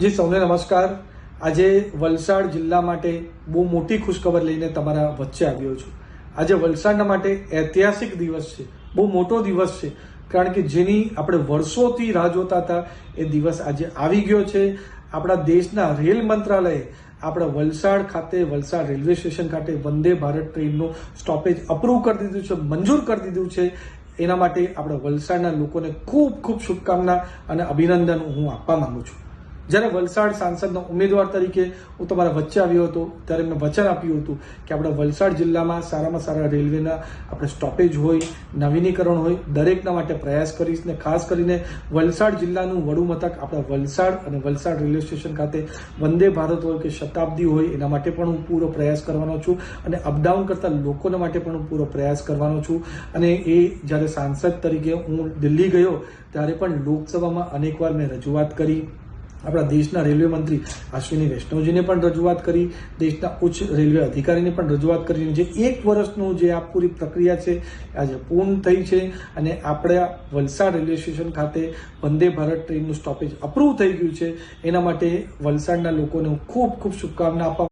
જી, સૌને નમસ્કાર. આજે વલસાડ જિલ્લા માટે બહુ મોટી ખુશખબર લઈને તમારા વચ્ચે આવ્યો છું. આજે વલસાડના માટે ઐતિહાસિક દિવસ છે. બહુ મોટો દિવસ છે. કારણ કે જેની આપણે વર્ષોથી રાહ જોતા હતા, એ દિવસ આજે આવી ગયો છે. આપણા દેશના રેલ મંત્રાલયે આપણા વલસાડ ખાતે, વલસાડ રેલવે સ્ટેશન ખાતે વંદે ભારત ટ્રેનનું સ્ટોપેજ અપ્રૂવ કરી દીધું છે, મંજૂર કરી દીધું છે. એના માટે આપણા વલસાડના લોકોને ખૂબ ખૂબ શુભકામના અને અભિનંદન હું આપવા માંગુ છું. જ્યારે વલસાડ સાંસદનો ઉમેદવાર તરીકે હું તમારા વચ્ચે આવ્યો હતો, ત્યારે મેં વચન આપ્યું હતું કે આપણા વલસાડ જિલ્લામાં સારામાં સારા રેલવેના આપણે સ્ટોપેજ હોય, નવીનીકરણ હોય, દરેકના માટે પ્રયાસ કરીશ ને ખાસ કરીને વલસાડ જિલ્લાનું વડું મથક આપણા વલસાડ અને વલસાડ રેલવે સ્ટેશન ખાતે વંદે ભારત હોય કે શતાબ્દી હોય, એના માટે પણ હું પૂરો પ્રયાસ કરવાનો છું અને અપડાઉન કરતા લોકોના માટે પણ હું પૂરો પ્રયાસ કરવાનો છું. અને એ જ્યારે સાંસદ તરીકે હું દિલ્હી ગયો, ત્યારે પણ લોકસભામાં અનેકવાર મેં રજૂઆત કરી. આપણા દેશના રેલવે મંત્રી અશ્વિની વૈષ્ણવજીને પણ રજૂઆત કરી, દેશના ઉચ્ચ રેલવે અધિકારીને પણ રજૂઆત કરી જે એક વર્ષનું જે આ પૂરી પ્રક્રિયા છે, આજે પૂર્ણ થઈ છે અને આપણા વલસાડ રેલવે સ્ટેશન ખાતે વંદે ભારત ટ્રેનનું સ્ટોપેજ અપ્રૂવ થઈ ગયું છે. એના માટે વલસાડના લોકોને હું ખૂબ ખૂબ શુભકામના આપવા